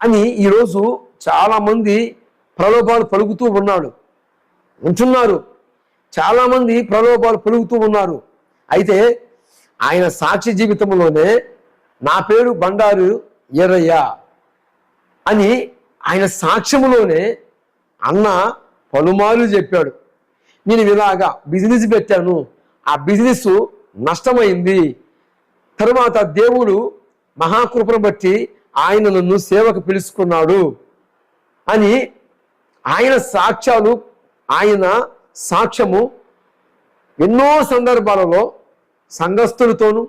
అని ఈరోజు చాలామంది ప్రలోభాలు పలుకుతూ ఉన్నాడు ఉంటున్నారు. చాలామంది ప్రలోభాలు పలుకుతూ ఉన్నారు. అయితే ఆయన సాక్షి జీవితంలోనే నా పేరు బండారు ఎర్రయ్య అని ఆయన సాక్ష్యములోనే అన్న పలుమార్లు చెప్పాడు. నేను ఇలాగా బిజినెస్ పెట్టాను. ఆ బిజినెస్ నష్టమైంది. తరువాత దేవుడు మహాకృపను బట్టి ఆయన నన్ను సేవకు పిలుచుకున్నాడు అని ఆయన సాక్ష్యాలు ఆయన సాక్ష్యము ఎన్నో సందర్భాలలో సంఘస్థులతోనూ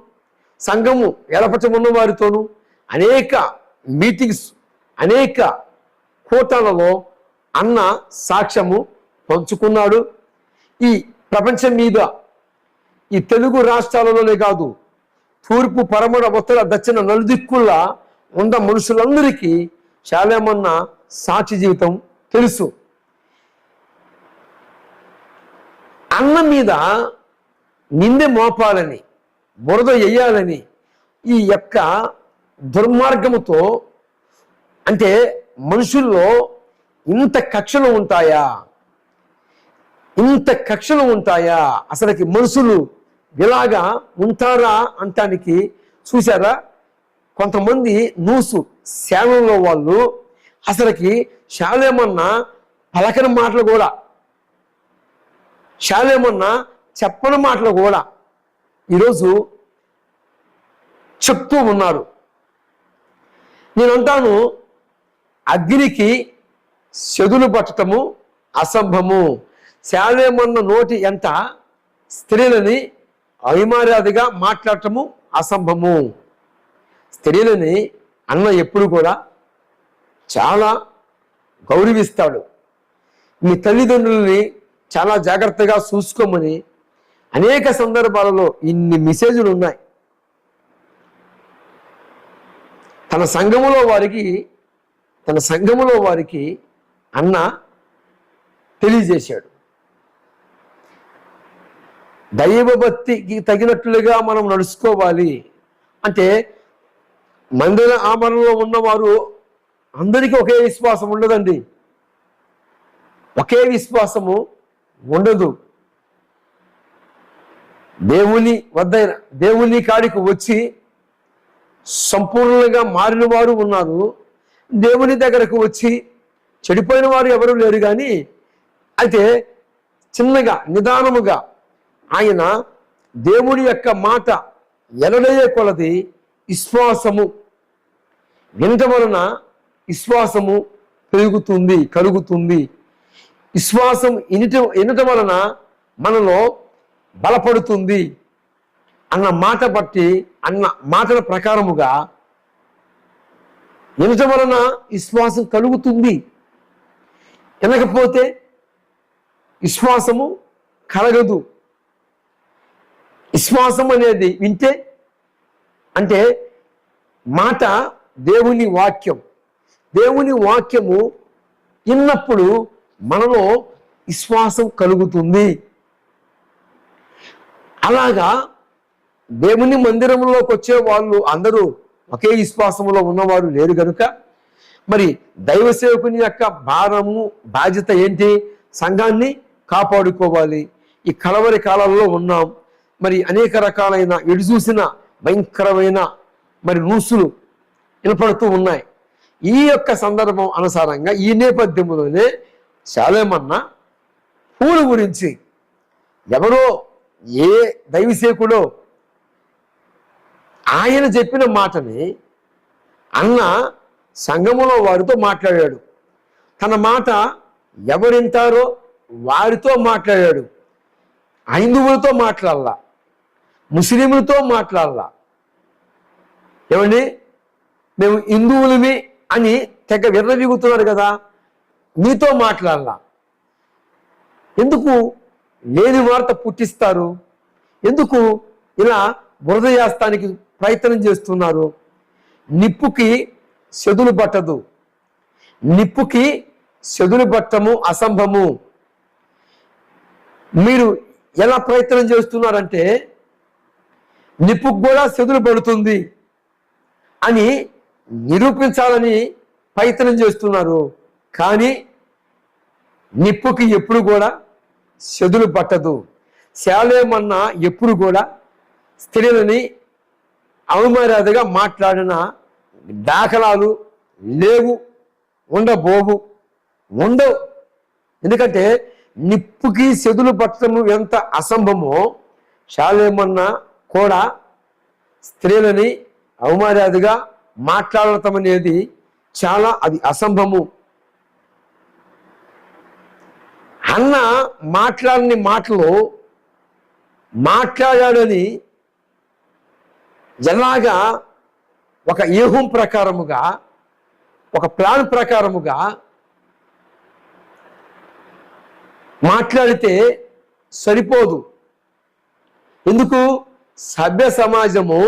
సంఘము ఎలపచమున్న వారితోనూ అనేక మీటింగ్స్ అనేక కూటాలలో అన్న సాక్ష్యము పంచుకున్నాడు. ఈ ప్రపంచం మీద ఈ తెలుగు రాష్ట్రాలలోనే కాదు తూర్పు పరమడ ఉత్తర దక్షిణ నలుదిక్కుల్లా ఉన్న మనుషులందరికీ శాలేమన్న సాక్షి జీవితం తెలుసు. అన్నం మీద నిందె మోపాలని బురద వేయాలని ఈ యొక్క దుర్మార్గముతో అంటే మనుషుల్లో ఇంత కక్షలు ఉంటాయా? ఇంత కక్షలు ఉంటాయా? అసలుకి మనుషులు ఇలాగా ఉంటారా అంటానికి చూసారా కొంతమంది నూసు సేవల్లో వాళ్ళు అసలుకి శాలేమన్నా పలకని మాటలు కూడా శాలేమన్నా చెప్పని మాటలు కూడా ఈరోజు చెప్తూ ఉన్నారు. నేను అంటాను అగ్నికి చెదులు పట్టటము అసంభము శాలేమన్న నోటి ఎంత స్త్రీలని అవిమర్యాదగా మాట్లాడటము అసంభము స్త్రీలని అన్న ఎప్పుడు కూడా చాలా గౌరవిస్తాడు. మీ తల్లిదండ్రులని చాలా జాగ్రత్తగా చూసుకోమని అనేక సందర్భాలలో ఇన్ని మెసేజ్లు ఉన్నాయి. తన సంఘములో వారికి తన సంఘములో వారికి అన్న తెలియజేశాడు. దైవభక్తికి తగినట్లుగా మనం నడుచుకోవాలి. అంటే మందిర ఆమరణలో ఉన్నవారు అందరికీ ఒకే విశ్వాసం ఉండదండి. ఒకే విశ్వాసము ఉండదు. దేవుని వద్ద దేవుని కాడికి వచ్చి సంపూర్ణంగా మారిన వారు ఉన్నారు. దేవుని దగ్గరకు వచ్చి చెడిపోయిన వారు ఎవరు లేరు కానీ అయితే చిన్నగా నిదానముగా ఆయన దేవుని యొక్క మాట ఎలడయ్యే కొలది విశ్వాసము. వినటం వలన విశ్వాసము పెరుగుతుంది కలుగుతుంది. విశ్వాసం ఇనిట వినటం వలన మనలో బలపడుతుంది అన్న మాట బట్టి అన్న మాటల ప్రకారముగా వినటం వలన విశ్వాసం కలుగుతుంది. వినకపోతే విశ్వాసము కలగదు. విశ్వాసం అనేది వింటే అంటే మాట దేవుని వాక్యం. దేవుని వాక్యము విన్నప్పుడు మనలో విశ్వాసం కలుగుతుంది. అలాగా దేవుని మందిరంలోకి వచ్చే వాళ్ళు అందరూ ఒకే విశ్వాసంలో ఉన్నవారు లేరు కనుక మరి దైవ సేవకుని యొక్క భారము బాధ్యత ఏంటి? సంఘాన్ని కాపాడుకోవాలి. ఈ కలవరి కాలంలో ఉన్నాం. మరి అనేక రకాలైన ఎడు చూసిన భయంకరమైన మరి రూసులు నిలబడుతూ ఉన్నాయి. ఈ యొక్క సందర్భం అనుసారంగా ఈ నేపథ్యంలోనే చాలేమన్నా పూలు గురించి ఎవరో ఏ దైవసేకుడో ఆయన చెప్పిన మాటని అన్న సంఘములో వారితో మాట్లాడాడు. తన మాట ఎవరింటారో వారితో మాట్లాడాడు. హైందువులతో మాట్లాడాల. ముస్లింలతో మాట్లాడాల. ఏమండి? మేము హిందువులమే అని తెగ విర్రవిగుతున్నారు కదా మీతో మాట్లాడాల. ఎందుకు లేని వార్త పుట్టిస్తారు? ఎందుకు ఇలా బురద ప్రయత్నం చేస్తున్నారు? నిప్పుకి చెదులు పట్టదు. నిప్పుకి చెదులు పట్టము అసంభము మీరు ఎలా ప్రయత్నం చేస్తున్నారంటే నిప్పుకు కూడా సెదులు పడుతుంది అని నిరూపించాలని ప్రయత్నం చేస్తున్నారు. కానీ నిప్పుకి ఎప్పుడు కూడా చెదులు పట్టదు. శాలేమన్నా ఎప్పుడు కూడా స్త్రీలని అవమర్యాదగా మాట్లాడిన దాఖలాలు లేవు ఉండబోవు ఉండవు. ఎందుకంటే నిప్పుకి సెదులు పట్టడం ఎంత అసంభవమో శాలేమన్నా కూడా స్త్రీలని అవమర్యాదగా మాట్లాడటం అనేది చాలా అది అసంభవము. అన్న మాట్లాడని మాటలు మాట్లాడాడని ఎలాగా ఒక వ్యూహం ప్రకారముగా ఒక ప్లాన్ ప్రకారముగా మాట్లాడితే సరిపోదు. ఎందుకు? సభ్య సమాజము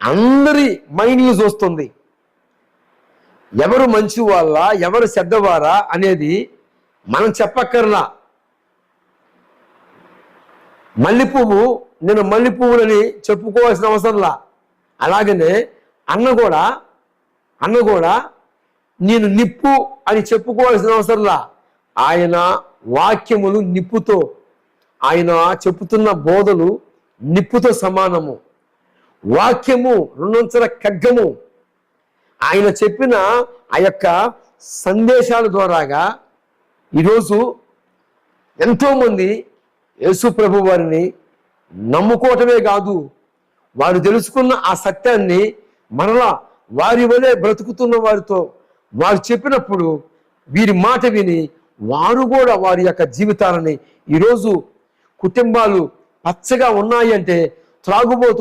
అందరి మైండ్లు చూస్తుంది ఎవరు మంచి వాళ్ళ ఎవరు చెడ్డవారా అనేది మనం చెప్పక్కర్లా. మల్లెపువ్వు నేను మల్లెపువ్వులని చెప్పుకోవాల్సిన అవసరంలా అలాగనే అన్న కూడా అన్న కూడా నేను నిప్పు అని చెప్పుకోవాల్సిన అవసరంలా ఆయన వాక్యములు నిప్పుతో ఆయన చెప్పుతున్న బోధలు నిప్పుతో సమానము. వాక్యము రెండొంచల ఖడ్గము. ఆయన చెప్పిన ఆ యొక్క సందేశాల ద్వారాగా ఈరోజు ఎంతోమంది యేసు ప్రభు వారిని నమ్ముకోవటమే కాదు వారు తెలుసుకున్న ఆ సత్యాన్ని మరలా వారి వలె బ్రతుకుతున్న వారితో వారు చెప్పినప్పుడు వీరి మాట విని వారు కూడా వారి యొక్క జీవితాలని ఈరోజు కుటుంబాలు పచ్చగా ఉన్నాయి అంటే త్రాగుబోతు